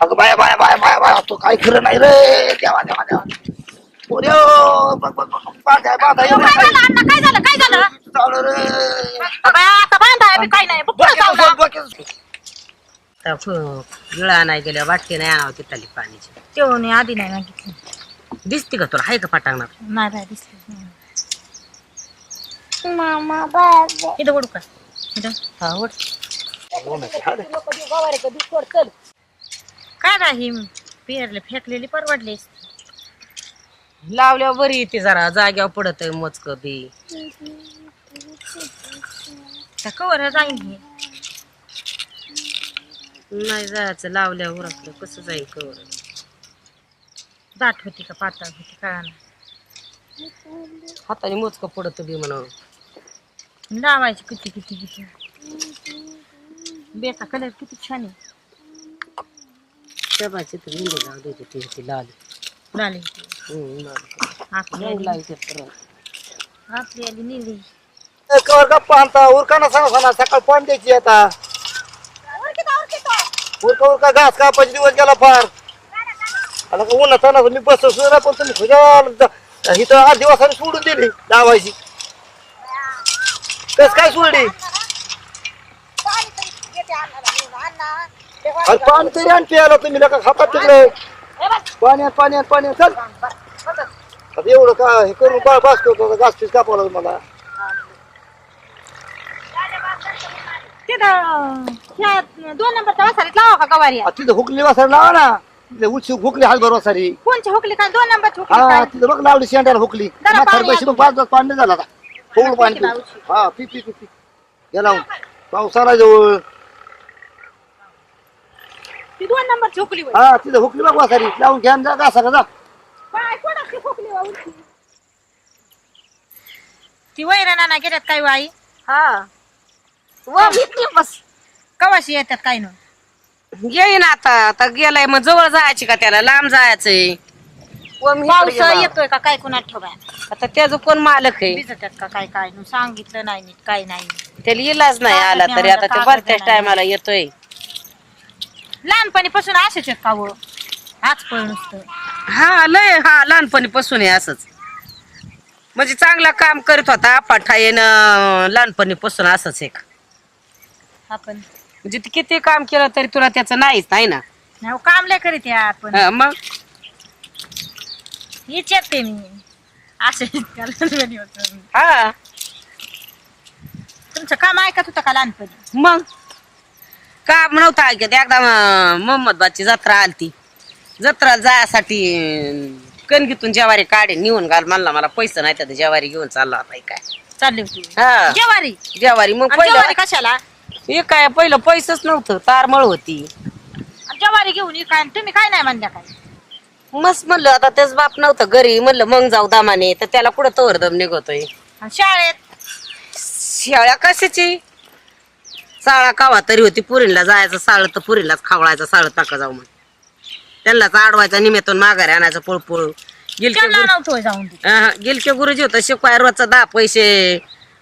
अगं बाया बाया बाया बाया बाया तो काय खरं नाही रे. देवा देवा देवा. पोरे बघ बघ बघ बांधाय बांधाय अयो, काय झालं अण्णा काय झालं काय झालं? चालू रे. बाबा, आता बांधाय बी काय नाही पुढे जाऊ तर गिळा गेल्या वाटते नाही आणावं तिथली पाण्याची. तेवढं आधी नाही मागितलं. दिसते का तुला? हाय का पाटांगणार नाही बाय दिसलं मामा इथं ओढू का? इथं. हा उठ. काय नाही? पेरले फेकलेली परवडली लावल्यावर बरी येते जरा जाग्यावर पडत मोजक बी. त्या कवर जाईन हे. नाही जायचं लावल्यावर आपलं कसं जाईल कवर? दाट होती का पातळ होती कळा हाताने मोजक पडत बी म्हणून. लावायची किती किती किती. बेचा कलर किती छान आहे. लिंबू लावू देते ती ती लाल. लाली. हम्म, लाल. आपली आली. लावते परत. आपली आली निळी. कवर गप्पा आणता उरकाना सांगा सांगा सकाळ पाणी द्यायची आता. उरका उरका घास कापायचे दिवस गेला फार. आता का उन्हा ताना मी बस सुद्धा पण तुम्ही खुशाल इथं आठ दिवसांनी सोडून दिली लावायची. कस काय सोडली? अरे पाणी तरी आण प्यायला तुम्ही नका खातात तिकडे पाण्यात पाण्यात पाण्यात चल। आता एवढं का हे करून बा बास करतो घास पीस कापावं लागेल मला। तिथं ह्या दोन नंबरच्या वासारीत लावा का गवारी आ, तिथं हुकली वासारी लावा ना। तिथे उची हुकली हाल बरोबर सारी कोणची हुकली काय दोन नंबरची हुकली हा काय तिथं बघ लावली शेंड्याला हुकली। जरा म्हातारी पाणी पैसे मग पाच दिवस पाणी झाला आता फुल पाणी पिऊ. हा पी पी पी पी। या लावून पावसाला जवळ ती दोन हुकली होय. हा तिथं हुकली बघ वासारी. लावून घ्या आणि जा घासा का जा. काय कोणाची हुकली वा उलटी? ती वैरणा ना गेल्यात काय वाई हा. व बस कवाशी येतात काय न? येईन आता आता गेलाय मग जवळ जायची का त्याला? लांब जायचंय. व मी इकडे पाऊस गेला. येतोय का? काय कोणा ठेवा आता त्याचं कोण मालक आहे? भिजतात का काय काय न? सांगितलं नाही नीट काय नाही त्याला इलाज नाही आला तरी. आता ते भरत्याच टायमाला येतोय. लहानपणीपासून असेच आहेत का व आज पण नुसतं. हा लय हा लहानपणीपासून आहे असंच. म्हणजे चांगला काम करत होता पाठायन लहानपणीपासून असंच एक. आपण. म्हणजे ते किती काम केलं तरी तुला त्याचं नाहीच नाही ना? नाही हो, काम लय करीत आहे आपण. हा, मग? विचारते मी. असे हा. तुमचं काम ऐकत होतं का लहानपणी? मग? काम नव्हतं ऐकत? एकदा मोहम्मदबादची जत्रा आलती. जत्रा जायसाठी कणगीतून जेवारी काढे नेऊन घाल म्हणला मला पैसे नाही तर जेवारी घेऊन चालला होता हे काय. चालली होती. हा. जेवारी? जेवारी मग आणि जेवारी पहिलं कशाला? हे काय पहिलं पैसेच नव्हतं तारमळ होती. आणि जेवारी घेऊन ये काय तुम्ही काय नाही म्हणल्या काय? मस्त म्हणलं आता त्याच बाप नव्हतं घरी म्हणलं मग जाऊ दामाने तर त्याला कुठं तवर दम निघतोय. आणि शाळेत? शेळ्या कशाची? साळा कावा तरी होती पुरीला जायचं साळ तर पुरीलाच खावळायचं साळ टाका जाऊ मग त्यांनाच आडवायचा निमेतून माघारी आणायचं पळपळ. गिलके त्यांना गुरु नव्हतं जाऊन दे. अहं, गिलके गुरुजी होतं शिकवाय रोजचा दहा पैसे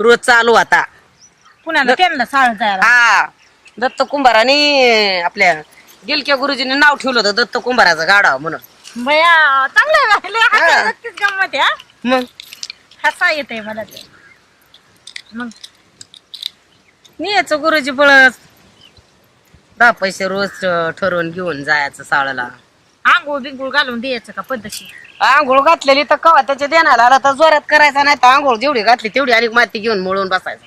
रोज चालू आता पुण्याला त्यांना शाळेत जायला. हा दत्त कुंभाराने आपल्या गिलके गुरुजीने नाव ठेवलं होतं दत्त कुंभाराचं गाडा म्हणून. बया चांगलं हा. नक्कीच गंमत आहे हा. मग? हसा येते मला ते. मग? यायचं गुरुजी पळत दहा पैसे रोज अं, ठरवून घेऊन जायचं साळाला. आंघोळ बिंगोळ घालून द्यायचं का पद्धतशीर आंघोळ घातलेली तर कवा त्याच्या देण्याला आला तर जोरात करायचा नाही तर आंघोळ जेवढी घातली तेवढी आणि माती घेऊन मळून बसायचं.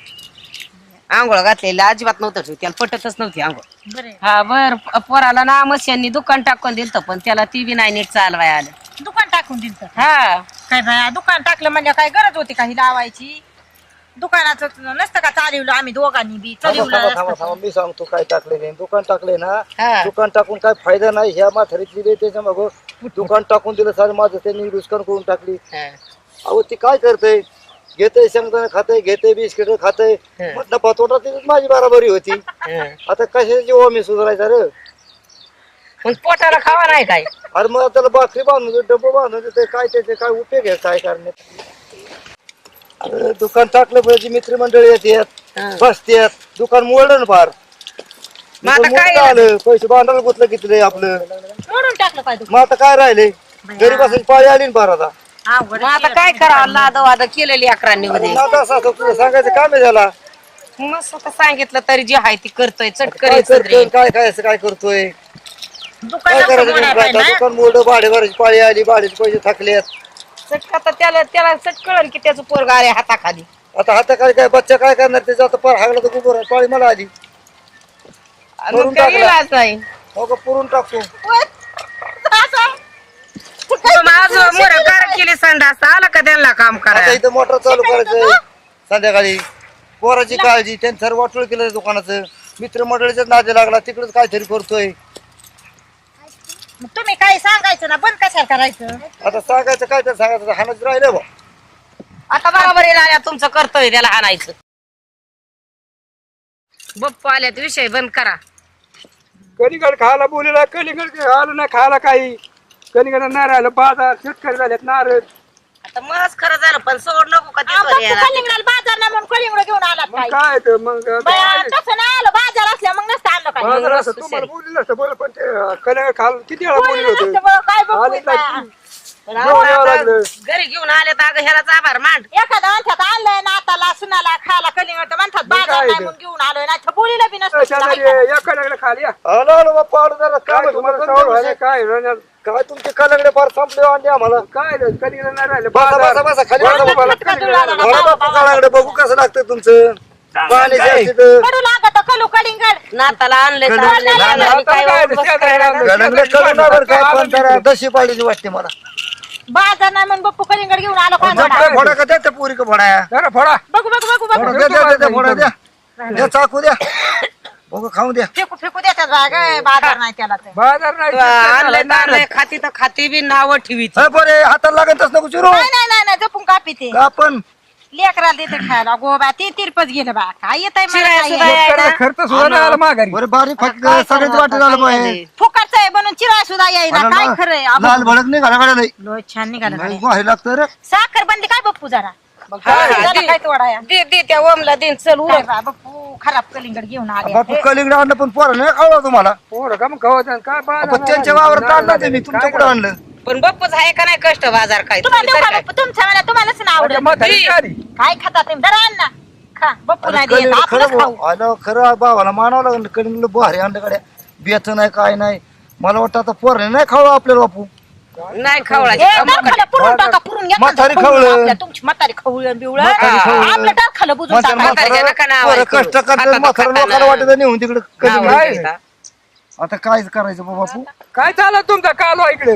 आंघोळ घातलेली अजिबात नव्हतं ठेव त्याला पटतच नव्हती आंघोळ. बरे. हा बर प- पोराला ना मस्यांनी दुकान टाकून दिलं पण त्याला ती बी नाही नीट चालवाय आलं. दुकान टाकून दिलं. हा. काय बाया दुकान टाकलं म्हणजे काय गरज होती काही लावायची? दुकानाचं नसतं का चालवलं? आम्ही दोघांनी बी थांबा थांबा थांबा. थांबा. मी सांगतो काय टाकले नाही दुकान टाकले ना हा. दुकान टाकून काय फायदा नाही. ह्या म्हातारीतली बी त्याच्या मग दुकान टाकून दिलं सारे माझं त्यांनी नुकसान करून टाकली. अहो ती काय करते? घेते शेंगदाणे खाते घेते बिस्किट खाते. हं. मग नफा तोटा तिथेच माझी बराबरी होती. आता कशाची जीवा मी सुधारायचा रे? मग पोटाला खावा नाही काय? अरे मग त्याला बाकरी बांधून डब्बा बांधून दे, ते काय त्याचे काय उपयोग आहे? काय करण्यात अरे दुकान टाकलं पाहिजे मित्रमंडळी. येतात बसतात दुकान मोडलं ना फार. मग आता काय आलं पैसे भांडायला गुतलं किती रे आपलं. मोडून टाकलं पाहिजे. मग आता काय राहिले? घरी बसायची पाळी आली ना बारा आता. अवघड मग आता काय करावं? लाद वाद केलेली अकरांनी मध्ये आता असं असं तुला सांगायचं काम आहे झाला मस्त आता सांगितलं तरी जे आहे ती करतोय काय चटकरी करतोय काय काय असं काय करतोय? काय करायचं नेमकं? आता? दुकान मोठं भाडे भरायची पाळी आली भाड्याचे पैसे थकलेत. चटक त्याला त्याला चट कळण की त्याचं पोरगा आले हाताखाली. आता हाता काय काय बच्चा काय करणार? त्याचा आता पार हागला तर गुबर पाळी मला आली. आणि करून मग काय टाकला. इलाज नाही. हो का पुरून टाकतो. माझं मोर कार केली संडास. आला का त्यांना काम आता करायला इथं मोटर चालू करायचं संध्याकाळी. पोराची काळजी. त्यांनी सर्व वाटोळ केलं दुकानाचं. मित्र मंडळीच्याच नादी लागला. तिकडेच काहीतरी करतोय. मग तुम्ही काही सांगायचं ना? बंद कशाला करायचं? आता सांगायचं काय तर सांगायचं हाणच राहिलं बा. आता बरोबर येईल आल्या तुमचं कर्तव्य त्याला हाणायचं. बप्पा आल्यात विषय बंद करा. कलिंगड खायला बोलीला कलिंगड आलं नाही खायला काही. कलिंगड नाही राहिलं बाजार शेतकरी झालेत नारळ. आता मस्त खरं झालं पण सोड नको का अहो. कलिंगडाला बाजार नाही म्हणून कलिंगड घेऊन मग काय काय तर मग बया, तसं नाही आलं बाजार असल्या मग नसतं आणलं काय बाजार असं तुम्हाला बोललेलं असतं बरं पण ते कलिंगड खाल किती वेळा बोलले नसतं बरं, काय बघू आले इथं? नाही. पण जेवण आपण यावं आता लागलं. घरी घेऊन आले तर अगं ह्याला आभार मांड एखादा म्हणतात आणलंय नाताला सुनाला खायला कलिंगड तर म्हणतात घेऊन आलोय ना. बोलीला बी नसतं खाली या. आलो आलो बाप्पा आलो जरा काय काय तुम्हाला तुम्हाला सवय व्हायला काय राहणार? काय तुमचे कलंगडे फार संपले अंडे आम्हाला. काय रे, राहिलं? बसा. बसा बसा खाली बसा. बसा. बघा बाप्पा कलंगडे बघू कसं लागतं तुमचं. पाणी काय? कडू लागत कलू कलिंगड नाताला आणले नाही, आणि काय करायला. कलंगडे बरं काय पण जरा दशी पाहिजे वाटते मला. बाजार नाही म्हणून बप्पू कलिंगड घेऊन आलो फोडा का द्या त्या पोरी का फोडा. जरा फोडा. बघू बघू बघू बघू. फोडा द्या द्या द्या, द्या फोडा द्या. द्या चाकू द्या. बघू खाऊ द्या. फेकू फेकू देतात बाग बाजार नाही त्याला तर. बाजार नाही तर खाती तर खाती बी नाव ठेवी हा बरे हाताला लागतच नको चिरू. नाही नाही नाही नाही जपून कापी ते. का पण? लेकराला देते खायला. गोबा ते तिरपच गेलं बा. काय येत आहे खर्च सुद्धा नाही आला माघारी. बरे बारीक फटक सगळ्याच वाटत झालं पाहिजे. फुकटचं आहे म्हणून चिराय सुद्धा येईना काय खरंय लाल. भडक नाही लोय छान निघालं नाही गड्या. व्हायला लागतं रे. साखर बंदी काय बप्पू जरा. हा, झाला दे. काय तोडाया दे दे त्या ओमला दे चल उर काय बा, बप्पू खराब कलिंगड घेऊन आले बापू कलिंगड आणलं पण पोरं नाही खावला तुम्हाला. पोरं का मग खावत नाही. काय बाजार आपण त्यांच्या वावरात आणलं ते मी तुमच्या कुठं आणलं. पण बप्पच आहे का नाही कष्ट बाजार काय? तुम्हाला देऊ का? बप्पू तुमच्या मला तुम्हालाच ना म्हातारी. काय खाता तुम्ही? जरा आण ना खा. बप्पू नाही देत. कलिंगड आपलंच खरं खाऊ. आलं खरं भावाला मानावं लागलं. कलिंगड भारी आणलं गाड्या. बेत नाही काय नाही. मला वाटतं आता पोरं नाही खावलं आपल्याला बापू. नाही टाकाला पुरून टाका पुरून घ्या म्हातारी खाऊ खवळं. आपल्या, तुमची म्हातारी खवळण बिवळण म्हातारी खवळं. आपलं टाकाला बुजून म्हातारं- टाका. म्हातारीच्या म्हातारं- नका नाव पोरं ऐकू. कष्ट करतात खाता म्हातारं खाता लोकांना ना. वाटत नेऊन तिकडे नाव कलिंगड ऐकू. आता काय करायचं बा बापू काय चाललं तुमचा? कालो इकडे.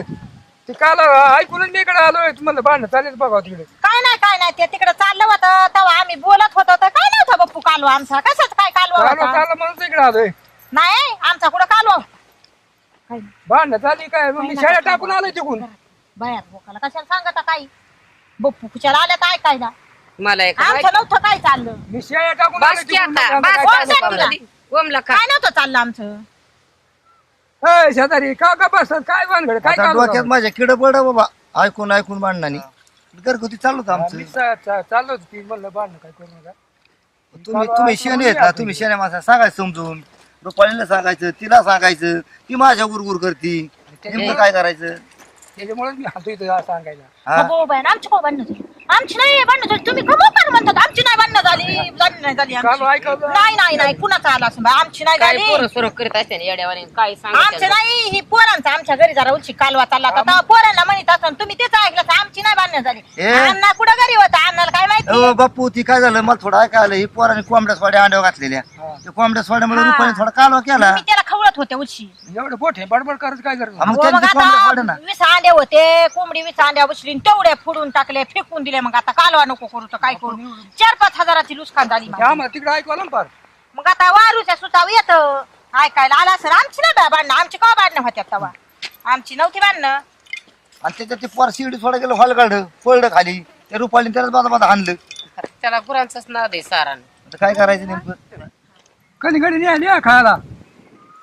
ते काल ऐकूनच मी इकडे आलोय. म्हणलं भांडण चालेल बघा तिकडे. काय नाही काय नाही. ते तिकडे चाललं होतं. तेव्हा आम्ही बोलत होतो तर काय नव्हतं बप्पू कालवा आमचा? कशाच काय कालवा कालो होता? काल म्हणून इकडे आलोय. नाही आमचा कुठं कालवा भांडण चालली काय? मग मी शाळा टाकून आलोय तिकून बायात बोकाला कशाला सांगता काही? बप्पू कुशाला आल्या काय कायदा मला एक आमचं नव्हतं काय चाललं. मी शाळा टाकून बस आलोय की तिकडून. आता. मग बस काय कोण चाललं सांगितलं? बघा. ओमला का? काय नव्हतं चाललं आमचं? ए, शेजारी का का बसतात काय भानगड? काय आता चालू डोक्यात माझ्या किड पड बाबा. ऐकून ऐकून भांडणाने. घरगुती चालू होतं आमचं. चाललो होतो ती म्हणलं भांडण काय करू नका. तुम्ही तुम्ही शेणे ना तुम्ही शेण्या माणसा सांगायचं समजून. रुपालीला सांगायचं तिला सांगायचं ती माझ्या गुरगुर करती. नेमकं काय करायचं? त्याच्यामुळे मी हातो इथं सांगायला. हा. हो आमची काय भांडणं झाली आमची नाही भांडणं झाली तुम्ही कमो काय म्हणतात आमची नाही भांडणं झाली भांडणं नाही झाली नाही नाही नाही. कुणाचा आला असं बाई, आमची नाही काय झाली. पोरं सोरं करीत असते ना येड्यावानी काय आमचं सांग नाही. ही पोरांचं आमच्या घरी जरा उची कालवा चालला होता. तेव्हा पोरांना म्हणत असं तुम्ही तेच ऐकलं तर आमची नाही भांडणं झाली. अण्णा कुठं घरी होता? अण्णाला काय माहिती? अहो बापू ती काय झालं? मला थोडं ऐकायला ही पोराने कोंबड्या सोड्या अंड्या घातलेल्या. त्या कोंबड्या सोड्यामुळे हा. रुपाने थोडा कालवा केला. मी त्याला खवळत होते उची एवढं आहे बडबड करायचं काय करत हा, मग त्यांनी मग ते कोंबड्या सोड्या ना. आता वीस अंडे होते. कोंबडी वीस अंड्या उचली तेवढे फोडून टाकले फेकून दिले मग आता कालवा नको करू तर काय करू? चार पाच हजाराची नुकसान झाली. माझी. आम्हाला तिकडे ना पार. मग आता वारूच्या सुताव येत. ऐकायला आला सर आमची नाही बा भांडणं. आमची का भांडणं होत्या तेव्हा आमची नव्हती भांडणं. आणि त्याच्यात ते पोर शिडी सोडा गेलं हॉल काढलं पडलं खाली. त्या रुपालीने त्यालाच बाजा बाजा हाणलं त्याला गुरांचंच नाव दे सारान. आता काय करायचं नेमकं? कधी कधी नाही आली हा खायला.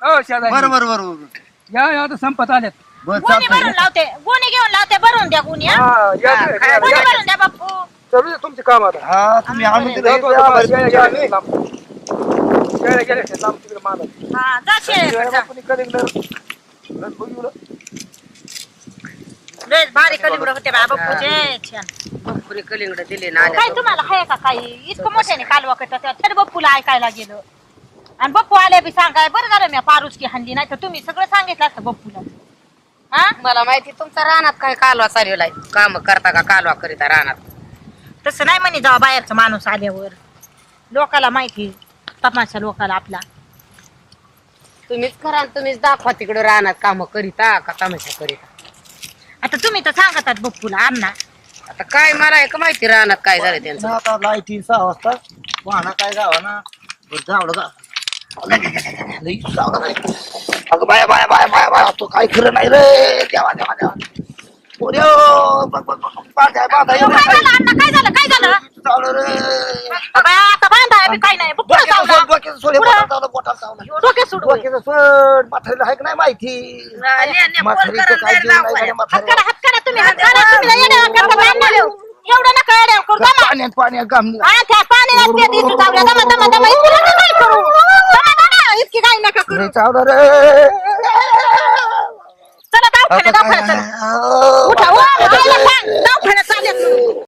हो शेजारी. बरं बरं बरं बरं. या या आता संपत आल्यात. बरं गोणी चालतंय. भरून लावते. गोणी घेऊन लावते. भरून द्या हा? हा, हा, या, गोणी या. भरून द्या बापू. चालू दे तुमचे काम आता. हा तुम्ही आणून दिलं हे. हा जा शेळ्याकडे जा. कोणी कलिंगड रस बघितलं. लय भारी कलिंगड होते छान. कलिंगड दिले ना काय तुम्हाला हाय का काही? इतकं मोठ्याने कालवा करतात तरी बप्पूला ऐकायला गेलं. आणि बप्पू आले बी सांगाय बरं झालं मी पारुचकी हल्ली नाही तर तुम्ही सगळं सांगितलं असतं बप्पूला. हा? मला माहिती तुमचा रानात काय कालवा चालवलाय काम करता का कालवा करीता रानात? तसं नाही म्हणे जेव्हा बाहेरचा माणूस आल्यावर. लोकाला माहिती तमाशा लोकाला आपला. तुम्हीच करा आणि तुम्हीच दाखवा तिकडे रानात काम करीता का तमाशा करीता. आता तुम्ही तर सांगतात बप्पूला अण्णा. आता काय मला एक माहिती रानात काय झालं त्यांचं. आता लाईटी सहा वाजता. वाहना काय गावा ना जावलं का लई जावलं काय अगं बाया बाया बाया बाया बाया तो काय खरं नाही रे. देवा देवा देवा. पोऱ्यो, बघ बघ बघ बांधाय बांधाय काय झालं अण्णा काय झालं काय झालं चावलं रे आता बाया, आता बांधा आम्ही काय नाही बप्पूला डोक्याचं चावला. सोड, डोक्याचं सोड, हे पुढं. बोटाला चावलं, बोटाला चावलं. डोक्यात सोडू डोक्याचं सोड, म्हातारीला आहे का नाही माहिती म्हातारीचं काय जीवन नाही गड्या हात म्हातारीला. करा हात करा तुम्ही हात करा तुम्ही लय येड्यावानी करता अण्णा एवढं नका येड्यावानी करू दमा. पाण्यात पाण्यात गाम हा, त्या पाण्याला पेट इथं चावल्या. दमा, दमा, दमा. इतकी नका काय करू. दमा, दमा. इतकी काय नका करू. चावलं रे चला 看得到，看得到，我找我，我来了，看，都看子到。